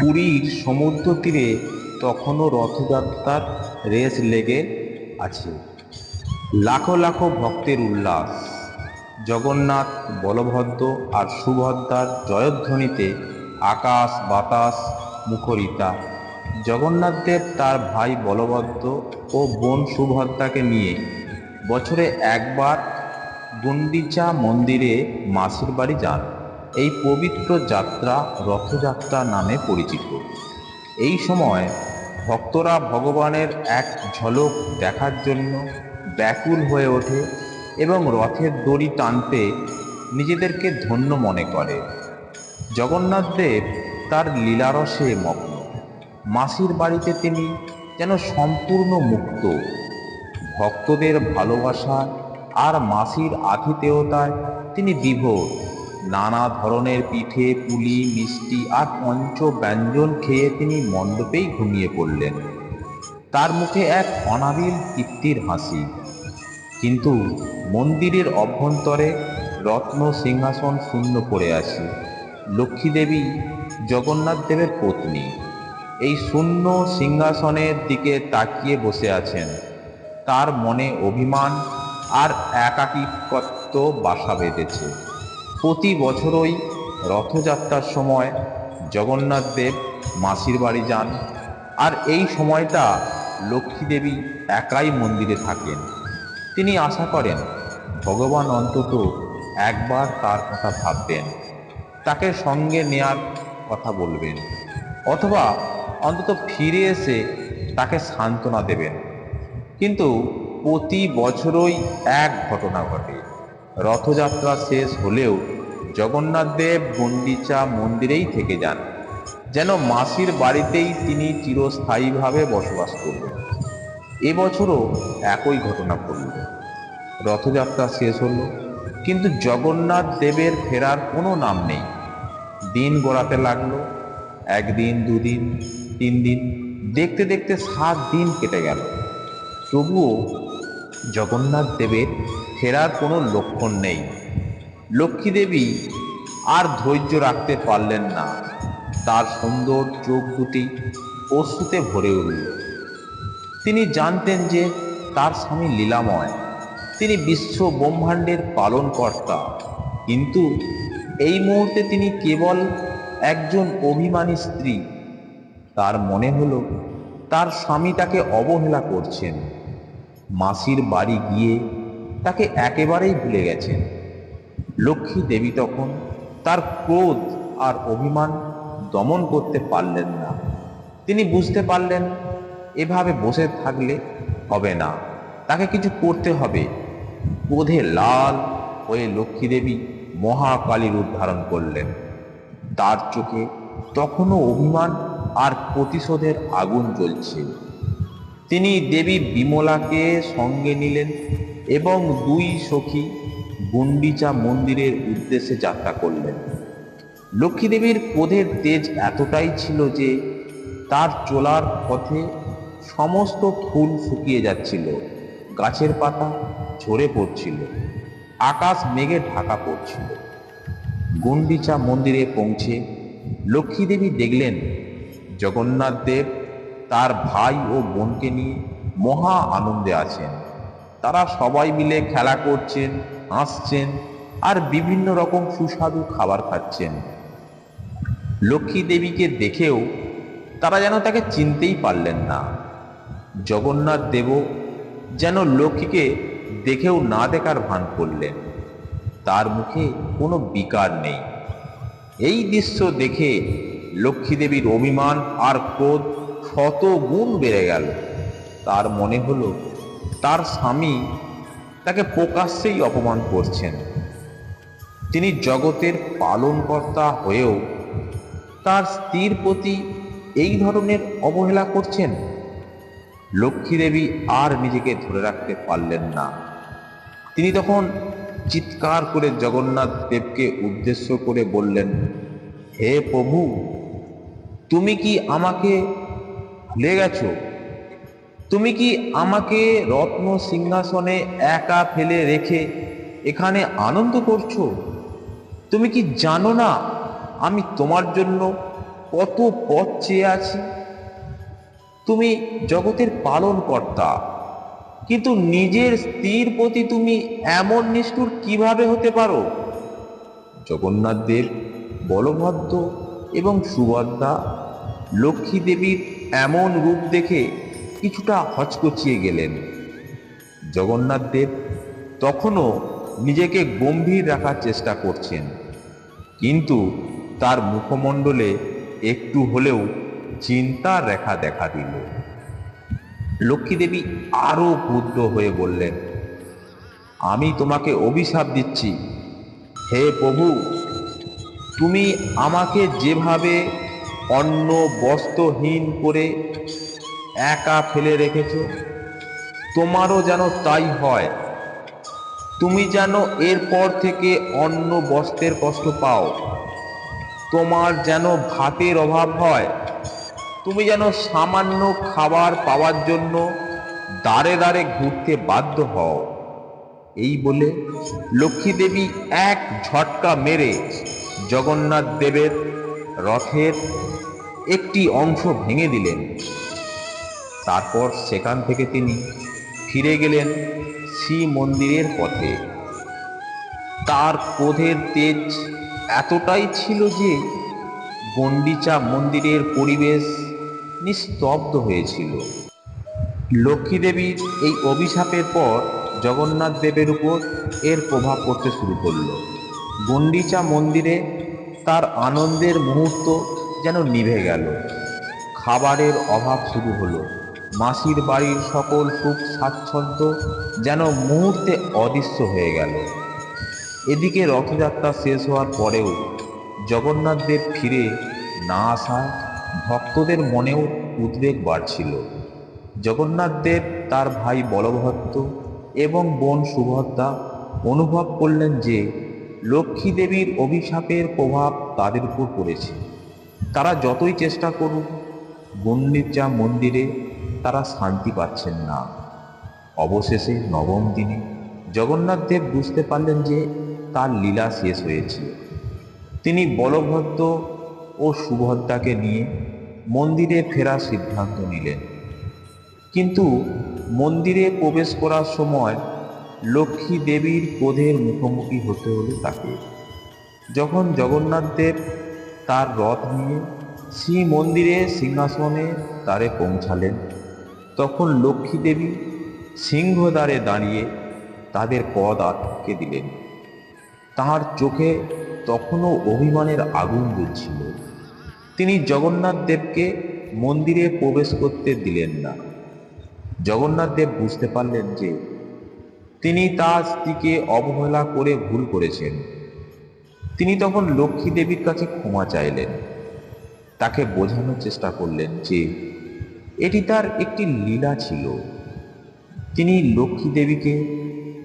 পুরীর সমুদ্র তীরে তখনও রথযাত্রার রেস লেগে আছে। লাখো লাখো ভক্তের উল্লাস। জগন্নাথ বলভদ্র আর সুভদ্রার জয়ধ্বনিতে আকাশ, বাতাস, মুখরিতা। জগন্নাথদেব তার ভাই বলভদ্র ও বোন সুভদ্রাকে নিয়ে বছরে একবার গুন্ডিচা মন্দিরে মাসির বাড়ি যান। এই পবিত্র যাত্রা রথযাত্রা নামে পরিচিত। এই সময় ভক্তরা ভগবানের এক ঝলক দেখার জন্য ব্যাকুল হয়ে ওঠে এবং রথের দড়ি টানতে নিজেদেরকে ধন্য মনে করে। জগন্নাথ দেব তার লীলারসে মগ্ন। মাসির বাড়িতে তিনি যেন সম্পূর্ণ মুক্ত। ভক্তদের ভালোবাসা আর মাসির আতিথেয়তায় তিনি বিভোর। নানা ধরনের পিঠে, পুলি, মিষ্টি আর পঞ্চ ব্যঞ্জন খেয়ে তিনি মণ্ডপেই ঘুমিয়ে পড়লেন। তার মুখে এক অনাবিল তৃপ্তির হাসি। কিন্তু মন্দিরের অভ্যন্তরে রত্ন সিংহাসন শূন্য পড়ে আছে। লক্ষ্মী দেবী জগন্নাথ দেবের পত্নী এই শূন্য সিংহাসনের দিকে তাকিয়ে বসে আছেন। তার মনে অভিমান আর একাকিত্ব বাসা বেঁধেছে। প্রতি বছরই রথযাত্রার সময় জগন্নাথ দেব মাসির বাড়ি যান। আর এই সময়টা লক্ষ্মী দেবী একাই মন্দিরে থাকেন। তিনি আশা করেন ভগবান অন্তত একবার তার কথা ভাববেন। তাকে সঙ্গে নেয়ার কথা বলবেন। অথবা অন্তত ফিরে এসে তাকে সান্ত্বনা দেবেন। কিন্তু প্রতি বছরই এক ঘটনা ঘটে। রথযাত্রা শেষ হলেও জগন্নাথ দেব গন্ডিচা মন্দিরেই থেকে যান, যেন মাসির বাড়িতেই তিনি চিরস্থায়ীভাবে বসবাস করবেন। এবছরও একই ঘটনা ঘটল। রথযাত্রা শেষ হলো, কিন্তু জগন্নাথ দেবের ফেরার কোনো নাম নেই। দিন গড়াতে লাগল, একদিন, দুদিন, তিন দিন, দেখতে দেখতে সাত দিন কেটে গেল। তবুও জগন্নাথ দেবের ফেরার কোনো লক্ষণ নেই। লক্ষ্মী দেবী আর ধৈর্য রাখতে পারলেন না। তার সুন্দর চোখ দুটি অশ্রুতে ভরে উঠল। তিনি জানতেন যে তার স্বামী লীলাময়। তিনি বিশ্ব ব্রহ্মাণ্ডের পালনকর্তা। কিন্তু এই মুহূর্তে তিনি কেবল একজন অভিমানী স্ত্রী। তার মনে হলো তার স্বামী তাকে অবহেলা করছেন। মাসির বাড়ি গিয়ে তাকে একেবারেই ভুলে গেছেন লক্ষ্মী দেবী তখন তার ক্রোধ আর অভিমান দমন করতে পারলেন না। তিনি বুঝতে পারলেন, এভাবে বসে থাকলে হবে না। তাকে কিছু করতে হবে। ক্রোধে লাল হয়ে লক্ষ্মী দেবী মহাকালী রূপ ধারণ করলেন। তার চোখে তখনও অভিমান আর প্রতিশোধের আগুন জ্বলছে। তিনি দেবী বিমলাকে সঙ্গে নিলেন এবং দুই সখী গুন্ডিচা মন্দিরের উদ্দেশ্যে যাত্রা করলেন। লক্ষ্মীদেবীর ক্রোধের তেজ এতটাই ছিল যে তার চলার পথে সমস্ত ফুল শুকিয়ে যাচ্ছিল, গাছের পাতা ঝরে পড়ছিল, আকাশ মেঘে ঢাকা পড়ছিল। গুন্ডিচা মন্দিরে পৌঁছে লক্ষ্মীদেবী দেখলেন জগন্নাথ দেব তার ভাই ও বোনকে নিয়ে মহা আনন্দে আছেন। তারা সবাই মিলে খেলা করছেন, হাসছেন আর বিভিন্ন রকম সুস্বাদু খাবার খাচ্ছেন। লক্ষ্মী দেবীকে দেখেও তারা যেন তাকে চিনতেই পারলেন না। জগন্নাথ দেব যেন লক্ষ্মীকে দেখেও না দেখার ভান করলেন। তার মুখে কোনো বিকার নেই। এই দৃশ্য দেখে লক্ষ্মী দেবীর অভিমান আর ক্রোধ শত গুণ বেড়ে গেল। তার মনে হলো তার স্বামী তাকে প্রকাশ্যেই অপমান করছেন। তিনি জগতের পালনকর্তা হয়েও তার স্ত্রীর প্রতি এই ধরনের অবহেলা করছেন। লক্ষ্মী দেবী আর নিজেকে ধরে রাখতে পারলেন না। তিনি তখন চিৎকার করে জগন্নাথ দেবকে উদ্দেশ্য করে বললেন, হে প্রভু, তুমি কি আমাকে ভুলে গেছো? তুমি কি আমাকে রত্ন সিংহাসনে একা ফেলে রেখে এখানে আনন্দ করছ? তুমি কি জানো না আমি তোমার জন্য কত পথ চেয়ে আছি? তুমি জগতের পালন কর্তা কিন্তু নিজের স্ত্রীর প্রতি তুমি এমন নিষ্ঠুর কীভাবে হতে পারো? জগন্নাথ দেব, বলভদ্র এবং সুভদ্রা লক্ষ্মী দেবীর এমন রূপ দেখে কিছুটা হচকচিয়ে গেলেন। জগন্নাথ দেব তখনও নিজেকে গম্ভীর রাখার চেষ্টা করছেন। কিন্তু তার মুখমণ্ডলে একটু হলেও চিন্তার রেখা দেখা দিল। লক্ষ্মী দেবী আরও ক্ষুদ্র হয়ে বললেন, আমি তোমাকে অভিশাপ দিচ্ছি। হে প্রভু, তুমি আমাকে যেভাবে অন্ন বস্ত্রহীন করে একা ফেলে রেখেছ? তোমারও যেন তাই হয়। তুমি যেন এরপর থেকে অন্য বস্ত্রের কষ্ট পাও। তোমার যেন ভাতের অভাব হয়। তুমি যেন সামান্য খাবার পাওয়ার জন্য দাঁড়ে দাঁড়ে ঘুরতে বাধ্য হও। এই বলে লক্ষ্মী দেবী এক ঝটকা মেরে জগন্নাথ দেবের রথের একটি অংশ ভেঙে দিলেন। তারপর সেখান থেকে তিনি ফিরে গেলেন শ্রী মন্দিরের পথে। তার ক্রোধের তেজ এতটাই ছিল যে গন্ডিচা মন্দিরের পরিবেশ নিস্তব্ধ হয়েছিল। লক্ষ্মী দেবীর এই অভিশাপের পর জগন্নাথ দেবের উপর এর প্রভাব পড়তে শুরু করল। গন্ডিচা মন্দিরে তার আনন্দের মুহূর্ত যেন নিভে গেল। খাবারের অভাব শুরু হলো। মাসির বাড়ির সকল সুখ স্বাচ্ছন্দ্য যেন মুহূর্তে অদৃশ্য হয়ে গেল। এদিকে রথযাত্রা শেষ হওয়ার পরেও জগন্নাথ দেব ফিরে না আসায় ভক্তদের মনেও উদ্বেগ বাড়ছিল। জগন্নাথ দেব তার ভাই বলভদ্র এবং বোন সুভদ্রা অনুভব করলেন যে লক্ষ্মী দেবীর অভিশাপের প্রভাব তাদের উপর পড়েছে। তারা যতই চেষ্টা করুক গণ্ডিচা মন্দিরে তারা শান্তি পাচ্ছেন না। অবশেষে নবম দিনে জগন্নাথ দেব বুঝতে পারলেন যে তার লীলা শেষ হয়েছে। তিনি বলভদ্র ও সুভদ্রাকে নিয়ে মন্দিরে ফেরার সিদ্ধান্ত নিলেন। কিন্তু মন্দিরে প্রবেশ করার সময় লক্ষ্মী দেবীর ক্রোধের মুখোমুখি হতে হলো তাকে। যখন জগন্নাথ দেব তার রথ নিয়ে শ্রী মন্দিরে সিংহাসনে তারে পৌঁছালেন তখন লক্ষ্মী দেবী সিংহদ্বারে দাঁড়িয়ে তাদের পদ আটকে দিলেন। তাহার চোখে তখনও অভিমানের আগুন জ্বলছিল। তিনি জগন্নাথ দেবকে মন্দিরে প্রবেশ করতে দিলেন না। জগন্নাথ দেব বুঝতে পারলেন যে তিনি তার স্ত্রীকে অবহেলা করে ভুল করেছেন। তিনি তখন লক্ষ্মী দেবীর কাছে ক্ষমা চাইলেন। তাকে বোঝানোর চেষ্টা করলেন যে এটি তার একটি লীলা ছিল। তিনি লক্ষ্মী দেবীকে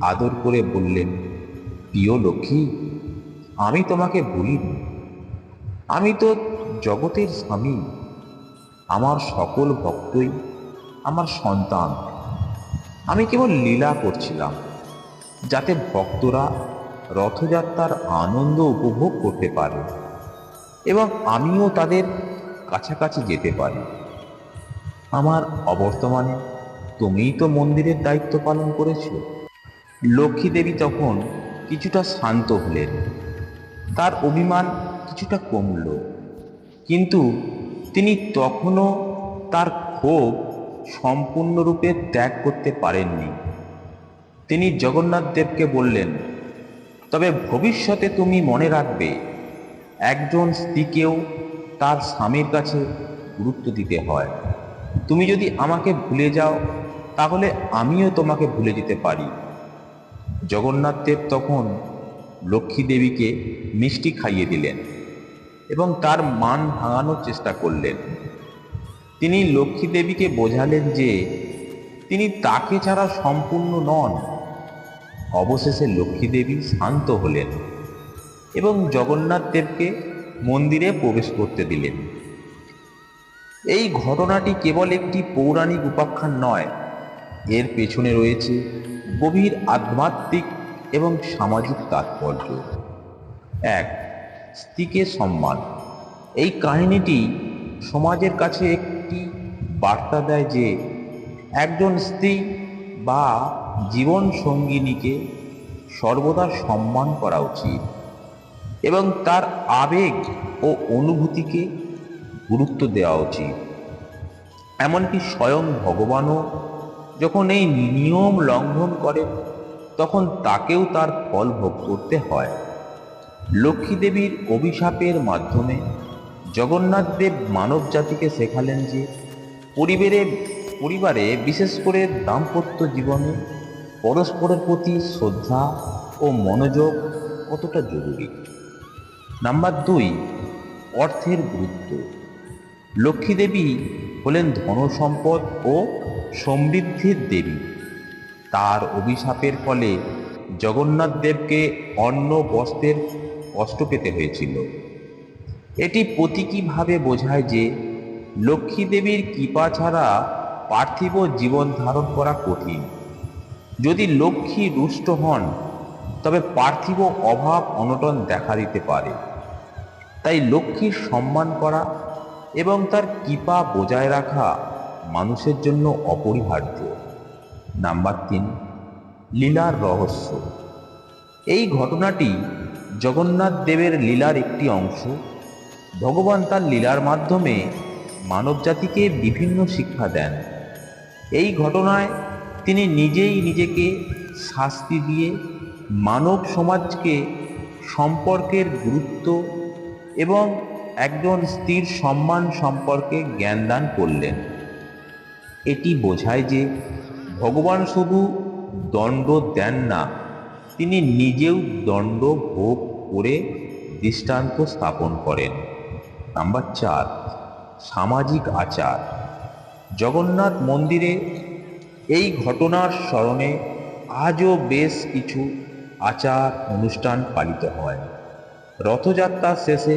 আদর করে বললেন, প্রিয় লক্ষ্মী, আমি তোমাকে ভুলিনি আমি তো জগতের স্বামী। আমার সকল ভক্তই আমার সন্তান। আমি কেবল লীলা করছিলাম, যাতে ভক্তরা রথযাত্রার আনন্দ উপভোগ করতে পারে এবং আমিও তাদের কাছাকাছি যেতে পারি। আমার অবর্তমানে তুমিই তো মন্দিরের দায়িত্ব পালন করেছ। লক্ষ্মী দেবী তখন কিছুটা শান্ত হলেন। তার অভিমান কিছুটা কমল। কিন্তু তিনি তখনও তার ক্ষোভ সম্পূর্ণরূপে ত্যাগ করতে পারেননি। তিনি জগন্নাথ দেবকে বললেন, তবে ভবিষ্যতে তুমি মনে রাখবে, একজন স্ত্রীকেও তার স্বামীর কাছে গুরুত্ব দিতে হয়। তুমি যদি আমাকে ভুলে যাও, তাহলে আমিও তোমাকে ভুলে যেতে পারি। জগন্নাথ দেব তখন লক্ষ্মী দেবীকে মিষ্টি খাইয়ে দিলেন এবং তার মান ভাঙানোর চেষ্টা করলেন। তিনি লক্ষ্মী দেবীকে বোঝালেন যে তিনি তাকে ছাড়া সম্পূর্ণ নন। অবশেষে লক্ষ্মী দেবী শান্ত হলেন এবং জগন্নাথ দেবকে মন্দিরে প্রবেশ করতে দিলেন। এই ঘটনাটি কেবল একটি পৌরাণিক উপাখ্যান নয়। এর পেছনে রয়েছে গভীর আধ্যাত্মিক এবং সামাজিক তাৎপর্য। এক, স্ত্রীকে সম্মান। এই কাহিনীটি সমাজের কাছে একটি বার্তা দেয় যে, একজন স্ত্রী বা জীবন সঙ্গিনীকে সর্বদা সম্মান করা উচিত এবং তার আবেগ ও অনুভূতিকে গুরুত্ব দেওয়া উচিত। এমনকি স্বয়ং ভগবানও যখন এই নিয়ম লঙ্ঘন করে, তখন তাকেও তার ফল ভোগ করতে হয়। লক্ষ্মী দেবীর অভিশাপের মাধ্যমে জগন্নাথ দেব মানব জাতিকে শেখালেন যে, পরিবারে পরিবারে বিশেষ করে দাম্পত্য জীবনে পরস্পরের প্রতি শ্রদ্ধা ও মনোযোগ কতটা জরুরি? নাম্বার দুই, অর্থের গুরুত্ব। লক্ষ্মী দেবী হলেন ধনসম্পদ ও সমৃদ্ধির দেবী। তার অভিশাপের ফলে জগন্নাথ দেবকে অন্ন বস্ত্রের কষ্ট পেতে হয়েছিল। এটি প্রতীকীভাবে বোঝায় যে লক্ষ্মী দেবীর কৃপা ছাড়া পার্থিব জীবন ধারণ করা কঠিন। যদি লক্ষ্মী রুষ্ট হন, তবে পার্থিব অভাব অনটন দেখা দিতে পারে। তাই লক্ষ্মীর সম্মান করা এবং তার কৃপা বজায় রাখা মানুষের জন্য অপরিহার্য। নাম্বার তিন, লীলার রহস্য। এই ঘটনাটি জগন্নাথ দেবের লীলার একটি অংশ। ভগবান তার লীলার মাধ্যমে মানবজাতিকে বিভিন্ন শিক্ষা দেন। এই ঘটনায় তিনি নিজেই নিজেকে শাস্তি দিয়ে মানব সমাজকে সম্পর্কের গুরুত্ব এবং একজন স্ত্রীর সম্মান সম্পর্কে জ্ঞান দান করলেন। এটি বোঝায় যে ভগবান শুধু দণ্ড দেন না, তিনি নিজেও দণ্ড ভোগ করে দৃষ্টান্ত স্থাপন করেন। নাম্বার চার, সামাজিক আচার। জগন্নাথ মন্দিরে এই ঘটনার স্মরণে আজও বেশ কিছু আচার অনুষ্ঠান পালিত হয়। রথযাত্রার শেষে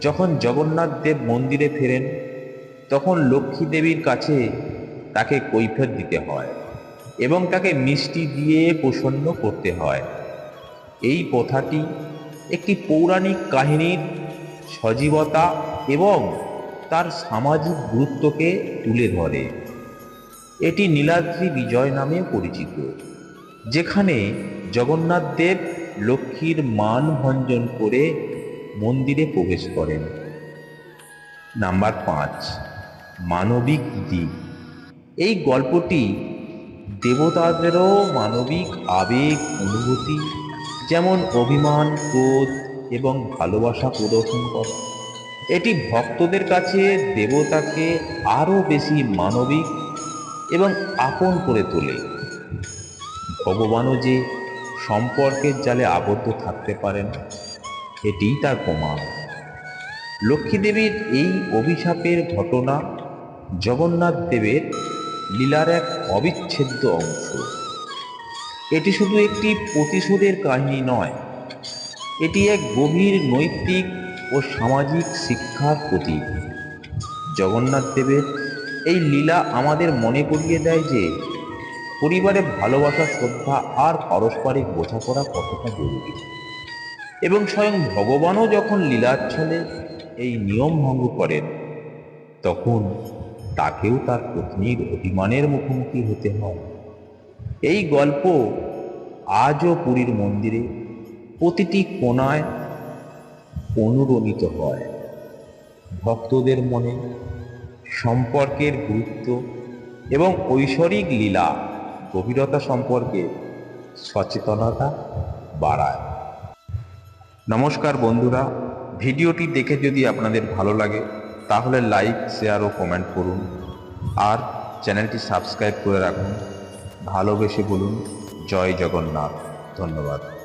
যখন জগন্নাথ দেব মন্দিরে ফেরেন, তখন লক্ষ্মী দেবীর কাছে তাকে কৈফিয়ত দিতে হয় এবং তাকে মিষ্টি দিয়ে প্রসন্ন করতে হয়। এই প্রথাটি একটি পৌরাণিক কাহিনীর সজীবতা এবং তার সামাজিক গুরুত্বকে তুলে ধরে। এটি নীলাদ্রি বিজয় নামে পরিচিত, যেখানে জগন্নাথ দেব লক্ষ্মীর মান ভঞ্জন করে মন্দিরে প্রবেশ করেন। নাম্বার পাঁচ, মানবিক দিক। এই গল্পটি দেবতাদেরও মানবিক আবেগ, অনুভূতি, যেমন অভিমান, ক্রোধ এবং ভালোবাসা প্রদর্শন করে। এটি ভক্তদের কাছে দেবতাকে আরও বেশি মানবিক এবং আপন করে তোলে। ভগবানও যে সম্পর্কের জালে আবদ্ধ থাকতে পারেন। এটিই তার প্রমাণ। লক্ষ্মী দেবীর এই অভিশাপের ঘটনা জগন্নাথ দেবের লীলার এক অবিচ্ছেদ্য অংশ। এটি শুধু একটি প্রতিশোধের কাহিনী নয়, এটি এক গভীর নৈতিক ও সামাজিক শিক্ষার প্রতীক। জগন্নাথ দেবের এই লীলা আমাদের মনে করিয়ে দেয় যে, পরিবারে ভালোবাসা, শ্রদ্ধা আর পারস্পরিক বোঝাপড়া কতটা জরুরি। এবং স্বয়ং ভগবানও যখন লীলাচ্ছলে এই নিয়ম ভঙ্গ করেন, তখন তাকেও তার পত্নীর অভিমানের মুখোমুখি হতে হয়। এই গল্প আজও পুরীর মন্দিরে প্রতিটি কোনায় অনুরণিত হয়। ভক্তদের মনে সম্পর্কের গুরুত্ব এবং ঐশ্বরিক লীলা, গভীরতা সম্পর্কে সচেতনতা বাড়ায়। নমস্কার বন্ধুরা, ভিডিওটি দেখে যদি আপনাদের ভালো লাগে, তাহলে লাইক শেয়ার ও কমেন্ট করুন। আর চ্যানেলটি সাবস্ক্রাইব করে রাখুন। ভালোবেসে বলুন, জয় জগন্নাথ। ধন্যবাদ।